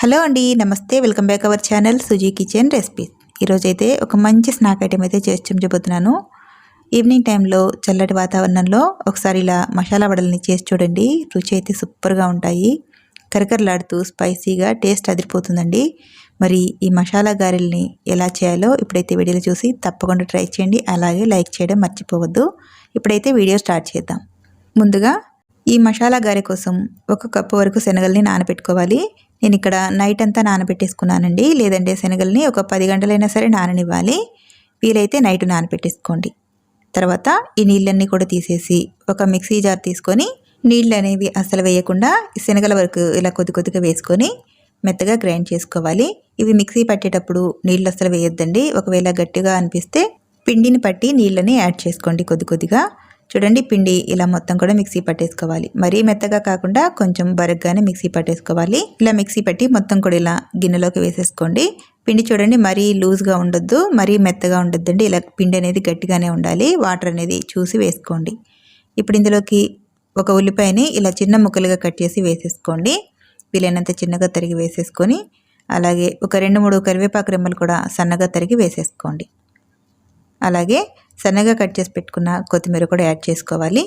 Hello అండి నమస్తే. Welcome back our channel Suji kitchen recipes ఈరోజు అయితే ఒక మంచి స్నాక్ ఐటెం అయితే చేసి చూపించబోతున్నాను. ఈవినింగ్ టైంలో చల్లటి వాతావరణంలో ఒకసారి ఇలా మసాలా వడల్ని చేసి చూడండి. రుచి అయితే సూపర్గా ఉంటాయి. కరకరలాడుతూ స్పైసీగా టేస్ట్ అదిరిపోతుందండి. మరి ఈ మసాలా గారెల్ని ఎలా చేయాలో ఇప్పుడైతే వీడియోలు చూసి తప్పకుండా ట్రై చేయండి. అలాగే లైక్ చేయడం మర్చిపోవద్దు. ఇప్పుడైతే వీడియో స్టార్ట్ చేద్దాం. ముందుగా ఈ మసాలా గారె కోసం ఒక కప్పు వరకు శనగల్ని నానబెట్టుకోవాలి. నేను ఇక్కడ నైట్ అంతా నానబెట్టేసుకున్నానండి. లేదంటే శనగల్ని ఒక పది గంటలైనా సరే నాననివ్వాలి. వీలైతే నైట్ నానబెట్టేసుకోండి. తర్వాత ఈ నీళ్ళన్నీ కూడా తీసేసి ఒక మిక్సీ జార్ తీసుకొని నీళ్ళు అనేవి అసలు వేయకుండా శనగల వరకు ఇలా కొద్ది కొద్దిగా వేసుకొని మెత్తగా గ్రైండ్ చేసుకోవాలి. ఇవి మిక్సీ పట్టేటప్పుడు నీళ్ళు అసలు వేయొద్దండి. ఒకవేళ గట్టిగా అనిపిస్తే పిండిని పట్టి నీళ్ళని యాడ్ చేసుకోండి కొద్ది కొద్దిగా. చూడండి పిండి ఇలా మొత్తం కూడా మిక్సీ పట్టేసుకోవాలి. మరీ మెత్తగా కాకుండా కొంచెం బరగ్గానే మిక్సీ పట్టేసుకోవాలి. ఇలా మిక్సీ పట్టి మొత్తం కూడా ఇలా గిన్నెలోకి వేసేసుకోండి. పిండి చూడండి మరీ లూజ్గా ఉండొద్దు మరీ మెత్తగా ఉండొద్దండి. ఇలా పిండి అనేది గట్టిగానే ఉండాలి. వాటర్ అనేది చూసి వేసుకోండి. ఇప్పుడు ఇందులోకి ఒక ఉల్లిపాయని ఇలా చిన్న ముక్కలుగా కట్ చేసి వేసేసుకోండి. వీలైనంత చిన్నగా తరిగి వేసేసుకొని అలాగే ఒక రెండు మూడు కరివేపాకు రెమ్మలు కూడా సన్నగా తరిగి వేసేసుకోండి. అలాగే సన్నగా కట్ చేసి పెట్టుకున్న కొత్తిమీర కూడా యాడ్ చేసుకోవాలి.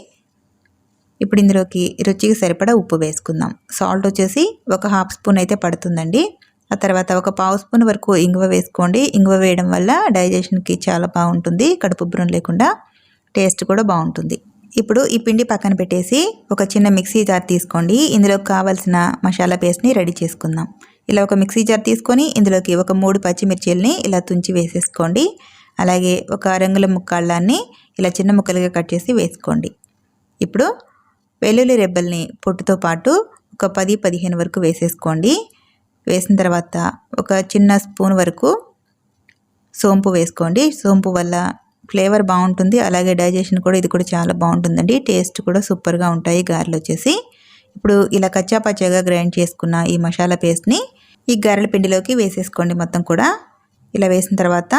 ఇప్పుడు ఇందులోకి రుచికి సరిపడా ఉప్పు వేసుకుందాం. సాల్ట్ వచ్చేసి ఒక హాఫ్ స్పూన్ అయితే పడుతుందండి. ఆ తర్వాత ఒక పావు స్పూన్ వరకు ఇంగువ వేసుకోండి. ఇంగువ వేయడం వల్ల డైజెషన్కి చాలా బాగుంటుంది కడుపు బ్రం లేకుండా టేస్ట్ కూడా బాగుంటుంది. ఇప్పుడు ఈ పిండి పక్కన పెట్టేసి ఒక చిన్న మిక్సీ జార్ తీసుకోండి. ఇందులోకి కావాల్సిన మసాలా పేస్ట్ని రెడీ చేసుకుందాం. ఇలా ఒక మిక్సీ జార్ తీసుకొని ఇందులోకి ఒక మూడు పచ్చిమిర్చీలని ఇలా తుంచి వేసేసుకోండి. అలాగే ఒక రంగుల ముక్కాళ్ళాన్ని ఇలా చిన్న ముక్కలుగా కట్ చేసి వేసుకోండి. ఇప్పుడు వెల్లుల్లి రెబ్బల్ని పొట్టుతో పాటు ఒక పది పదిహేను వరకు వేసేసుకోండి. వేసిన తర్వాత ఒక చిన్న స్పూన్ వరకు సోంపు వేసుకోండి. సోంపు వల్ల ఫ్లేవర్ బాగుంటుంది. అలాగే డైజెషన్ కూడా ఇది కూడా చాలా బాగుంటుందండి. టేస్ట్ కూడా సూపర్గా ఉంటాయి గారెలు వచ్చేసి. ఇప్పుడు ఇలా కచ్చాపచ్చాగా గ్రైండ్ చేసుకున్న ఈ మసాలా పేస్ట్ని ఈ గారెల పిండిలోకి వేసేసుకోండి మొత్తం కూడా. ఇలా వేసిన తర్వాత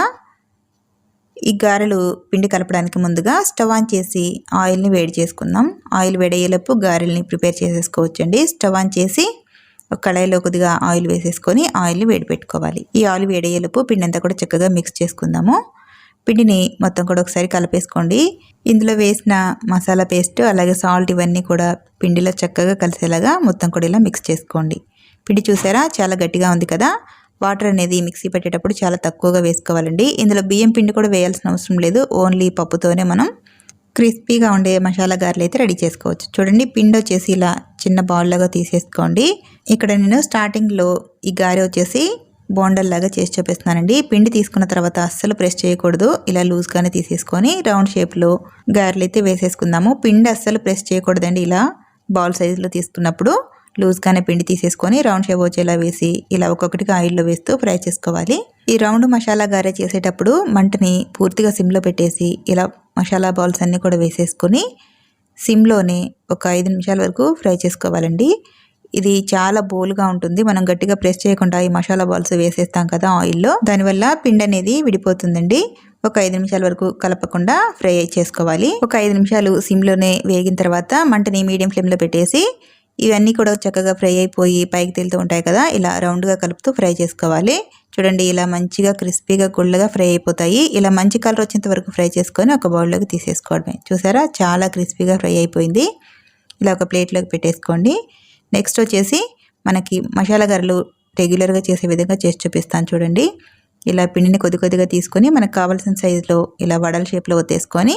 ఈ గారెలు పిండి కలపడానికి ముందుగా స్టవ్ ఆన్ చేసి ఆయిల్ని వేడి చేసుకుందాం. ఆయిల్ వేడయ్యేలోపు గారెల్ని ప్రిపేర్ చేసేసుకోవచ్చండి. స్టవ్ ఆన్ చేసి ఒక కళాయిలో కొద్దిగా ఆయిల్ వేసేసుకొని ఆయిల్ని వేడి పెట్టుకోవాలి. ఈ ఆయిల్ వేడయ్యేలోపు పిండి అంతా కూడా చక్కగా మిక్స్ చేసుకుందాము. పిండిని మొత్తం కూడా ఒకసారి కలిపేసుకోండి. ఇందులో వేసిన మసాలా పేస్ట్ అలాగే సాల్ట్ ఇవన్నీ కూడా పిండిలో చక్కగా కలిసేలాగా మొత్తం కూడా ఇలా మిక్స్ చేసుకోండి. పిండి చూసారా? చాలా గట్టిగా ఉంది కదా? వాటర్ అనేది మిక్సీ పెట్టేటప్పుడు చాలా తక్కువగా వేసుకోవాలండి. ఇందులో బియ్యం పిండి కూడా వేయాల్సిన అవసరం లేదు. ఓన్లీ పప్పుతోనే మనం క్రిస్పీగా ఉండే మసాలా గారెలు అయితే రెడీ చేసుకోవచ్చు. చూడండి పిండి వచ్చేసి ఇలా చిన్న బౌల్లాగా తీసేసుకోండి. ఇక్కడ నేను స్టార్టింగ్లో ఈ గారె వచ్చేసి బోండల్లాగా చేసి చూపిస్తున్నానండి. పిండి తీసుకున్న తర్వాత అస్సలు ప్రెస్ చేయకూడదు. ఇలా లూజ్గానే తీసేసుకొని రౌండ్ షేప్లో గారెలు అయితే వేసేసుకుందాము. పిండి అస్సలు ప్రెస్ చేయకూడదండి. ఇలా బౌల్ సైజులో తీసుకున్నప్పుడు లూజ్గానే పిండి తీసేసుకొని రౌండ్ షేప్ వచ్చేలా వేసి ఇలా ఒక్కొక్కటిగా ఆయిల్లో వేస్తూ ఫ్రై చేసుకోవాలి. ఈ రౌండ్ మసాలా గారె చేసేటప్పుడు మంటని పూర్తిగా సిమ్లో పెట్టేసి ఇలా మసాలా బాల్స్ అన్నీ కూడా వేసేసుకొని సిమ్లోనే ఒక ఐదు నిమిషాల వరకు ఫ్రై చేసుకోవాలండి. ఇది చాలా బోల్గా ఉంటుంది. మనం గట్టిగా ప్రెస్ చేయకుండా ఈ మసాలా బాల్స్ వేసేస్తాం కదా ఆయిల్లో. దానివల్ల పిండి అనేది విడిపోతుందండి. ఒక ఐదు నిమిషాల వరకు కలపకుండా ఫ్రై చేసుకోవాలి. ఒక ఐదు నిమిషాలు సిమ్లోనే వేగిన తర్వాత మంటని మీడియం ఫ్లేమ్లో పెట్టేసి ఇవన్నీ కూడా చక్కగా ఫ్రై అయిపోయి పైకి తేలుతూ ఉంటాయి కదా ఇలా రౌండ్గా కలుపుతూ ఫ్రై చేసుకోవాలి. చూడండి ఇలా మంచిగా క్రిస్పీగా గుళ్ళగా ఫ్రై అయిపోతాయి. ఇలా మంచి కలర్ వచ్చేంత వరకు ఫ్రై చేసుకొని ఒక బౌల్లోకి తీసేసుకోవడమే. చూసారా? చాలా క్రిస్పీగా ఫ్రై అయిపోయింది. ఇలా ఒక ప్లేట్లోకి పెట్టేసుకోండి. నెక్స్ట్ వచ్చేసి మనకి మసాలా గరలు రెగ్యులర్గా చేసే విధంగా చేసి చూపిస్తాను చూడండి. ఇలా పిండిని కొద్ది కొద్దిగా తీసుకొని మనకు కావాల్సిన సైజులో ఇలా వడల షేప్లో ఒత్తేసుకొని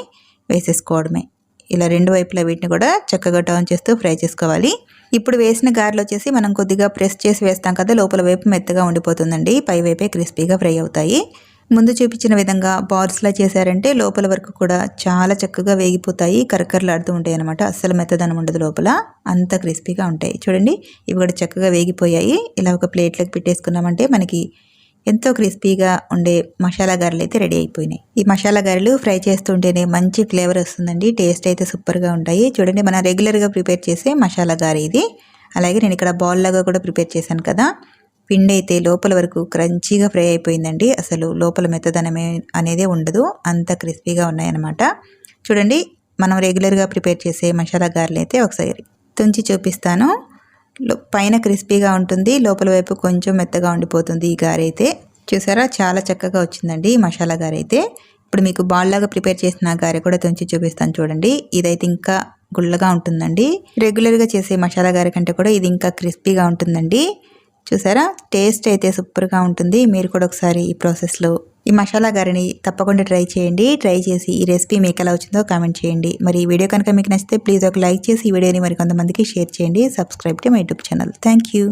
వేసేసుకోవడమే. ఇలా రెండు వైపులా వీటిని కూడా చక్కగా టర్న్ చేస్తూ ఫ్రై చేసుకోవాలి. ఇప్పుడు వేసిన గారెలు వచ్చేసి మనం కొద్దిగా ప్రెస్ చేసి వేస్తాం కదా లోపల వైపు మెత్తగా ఉండిపోతుందండి. పై వైపే క్రిస్పీగా ఫ్రై అవుతాయి. ముందు చూపించిన విధంగా బాల్స్లా చేశారంటే లోపల వరకు కూడా చాలా చక్కగా వేగిపోతాయి. కరకరలాడుతూ ఉంటాయి అనమాట అస్సలు మెత్తదనం ఉండదు లోపల. అంత క్రిస్పీగా ఉంటాయి. చూడండి ఇవి కూడా చక్కగా వేగిపోయాయి. ఇలా ఒక ప్లేట్లోకి పెట్టేసుకున్నామంటే మనకి ఎంతో క్రిస్పీగా ఉండే మసాలా గారెలు అయితే రెడీ అయిపోయినాయి. ఈ మసాలా గారెలు ఫ్రై చేస్తుంటేనే మంచి ఫ్లేవర్ వస్తుందండి. టేస్ట్ అయితే సూపర్గా ఉంటాయి. చూడండి మనం రెగ్యులర్గా ప్రిపేర్ చేసే మసాలా గారె ఇది. అలాగే నేను ఇక్కడ బాల్ లాగా కూడా ప్రిపేర్ చేశాను కదా. పిండి అయితే లోపల వరకు క్రంచీగా ఫ్రై అయిపోయిందండి. అసలు లోపల మెత్తదనమే అనేది ఉండదు. అంత క్రిస్పీగా ఉన్నాయన్నమాట. చూడండి మనం రెగ్యులర్గా ప్రిపేర్ చేసే మసాలా గారెలు అయితే ఒకసారి తుంచి చూపిస్తాను. పైన క్రిస్పీగా ఉంటుంది లోపల వైపు కొంచెం మెత్తగా ఉండిపోతుంది ఈ గారైతే. అయితే చూసారా? చాలా చక్కగా వచ్చిందండి ఈ మసాలా గారె అయితే ఇప్పుడు మీకు బాల్ లాగా ప్రిపేర్ చేసిన గారె కూడా తుంచి చూపిస్తాను చూడండి. ఇదైతే ఇంకా గుల్లగా ఉంటుందండి. రెగ్యులర్గా చేసే మసాలా గారె కంటే కూడా ఇది ఇంకా క్రిస్పీగా ఉంటుందండి. చూసారా? టేస్ట్ అయితే సూపర్గా ఉంటుంది. మీరు కూడా ఒకసారి ఈ ప్రాసెస్లో ఈ మసాలా గారిని తప్పకుండా ట్రై చేయండి. ట్రై చేసి ఈ రెసిపీ మీకు ఎలా వచ్చిందో కామెంట్ చేయండి. మరి ఈ వీడియో కనుక మీకు నచ్చితే ప్లీజ్ ఒక లైక్ చేసి ఈ వీడియోని మరి కొంతమందికి షేర్ చేయండి. Subscribe to my YouTube channel. Thank you